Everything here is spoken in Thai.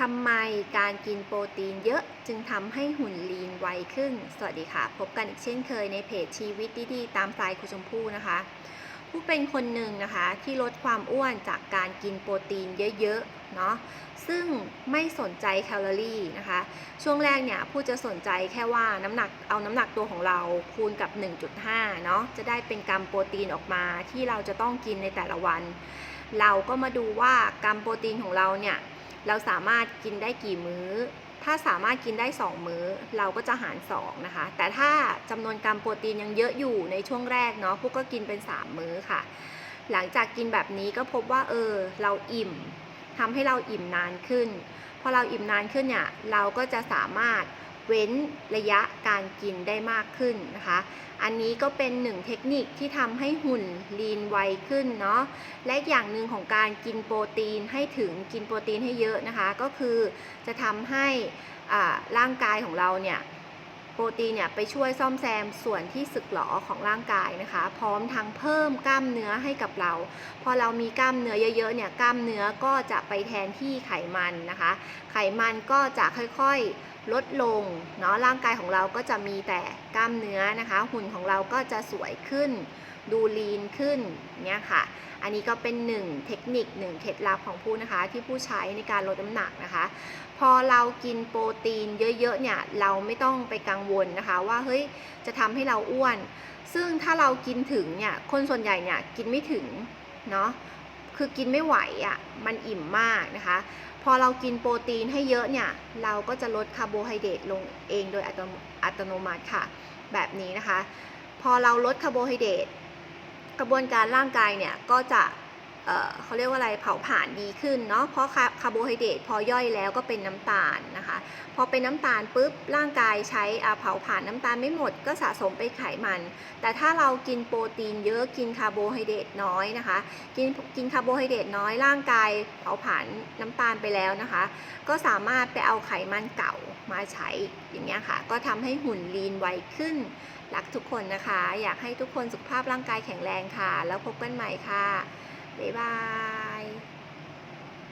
ทำไมการกินโปรตีนเยอะจึงทำให้หุ่นลีนไวขึ้น สวัสดีค่ะ พบกันอีกเช่นเคยในเพจชีวิตดีๆ ตามสไตล์คุณชมพู่นะคะ ผู้เป็นคนหนึ่งนะคะที่ลดความอ้วนจากการกินโปรตีนเยอะๆเนาะซึ่งไม่สนใจแคลอรี่นะคะ ช่วงแรกเนี่ยผู้จะสนใจแค่ว่าน้ำหนักเอาน้ำหนักตัวของเราคูณกับ 1.5 เนาะจะได้เป็นกรัมโปรตีนออกมาที่เราจะต้องกินในแต่ละวัน เราก็มาดูว่ากรัมโปรตีนของเราเนี่ย เราสามารถกินได้กี่มื้อ ถ้าสามารถกินได้ 2 มื้อ เราก็จะหาร 2 นะคะ แต่ถ้าจำนวนกรัมโปรตีนยังเยอะอยู่ในช่วงแรกเนาะพวกก็กินเป็น 3 มื้อค่ะ หลังจากกินแบบนี้ก็พบว่าเออเราอิ่มทำให้เราอิ่มนานขึ้น พอเราอิ่มนานขึ้นเนี่ยเราก็จะสามารถ เว้นระยะการกินได้มากขึ้นนะคะ อันนี้ก็เป็นหนึ่งเทคนิคที่ทำให้หุ่นลีนไวขึ้นเนาะ และอย่างหนึ่งของการกินโปรตีนให้ถึงกินโปรตีนให้เยอะนะคะ ก็คือจะทำให้ร่างกายของเราเนี่ยโปรตีนเนี่ยไปช่วยซ่อมแซมส่วนที่สึกหรอของร่างกายนะคะ พร้อมทั้งเพิ่มกล้ามเนื้อให้กับเรา พอเรามีกล้ามเนื้อเยอะๆเนี่ยกล้ามเนื้อก็จะไปแทนที่ไขมันนะคะ ไขมันก็จะค่อยๆลดลงเนาะร่างกายของเราก็จะมีแต่กล้ามเนื้อนะคะ หุ่นของเราก็จะสวยขึ้น ดูลีนขึ้นเนี่ยค่ะ อันนี้ก็เป็นหนึ่งเทคนิคหนึ่งเคล็ดลับของผู้นะคะ ที่ผู้ใช้ในการลดน้ำหนักนะคะ พอเรากินโปรตีนเยอะๆเนี่ยเราไม่ต้องไปกังวลนะคะ ว่าเฮ้ยจะทำให้เราอ้วน ซึ่งถ้าเรากินถึงเนี่ยคนส่วนใหญ่เนี่ยกินไม่ถึงเนาะ คือกินไม่ไหวอะ่ะมันอิ่มมากนะคะ พอเรากินโปรตีนให้เยอะเนี่ย เราก็จะลดคาร์โบไฮเดรตลงเองโดยอัตโนมัติค่ะ แบบนี้นะคะ พอเราลดคาร์โบไฮเดรตกระบวนการร่างกายเนี่ยก็จะ เขาเรียกว่าอะไรเผาผลาญดีขึ้นเนาะเพราะคาคาร์โบไฮเดรตพอย่อยแล้วก็เป็นน้ำตาลนะคะ พอเป็นน้ำตาลปุ๊บร่างกายใช้เผาผลาญน้ำตาลไม่หมดก็สะสมไปไขมัน แต่ถ้าเรากินโปรตีนเยอะกินคาร์โบไฮเดรตน้อยนะคะ กินกินคาร์โบไฮเดรตน้อยร่างกายเผาผลาญน้ำตาลไปแล้วนะคะ ก็สามารถไปเอาไขมันเก่ามาใช้อย่างเงี้ยค่ะ ก็ทำให้หุ่นลีนไวขึ้นรักทุกคนนะคะ อยากให้ทุกคนสุขภาพร่างกายแข็งแรงค่ะ แล้วพบกันใหม่ค่ะ บ๊ายบาย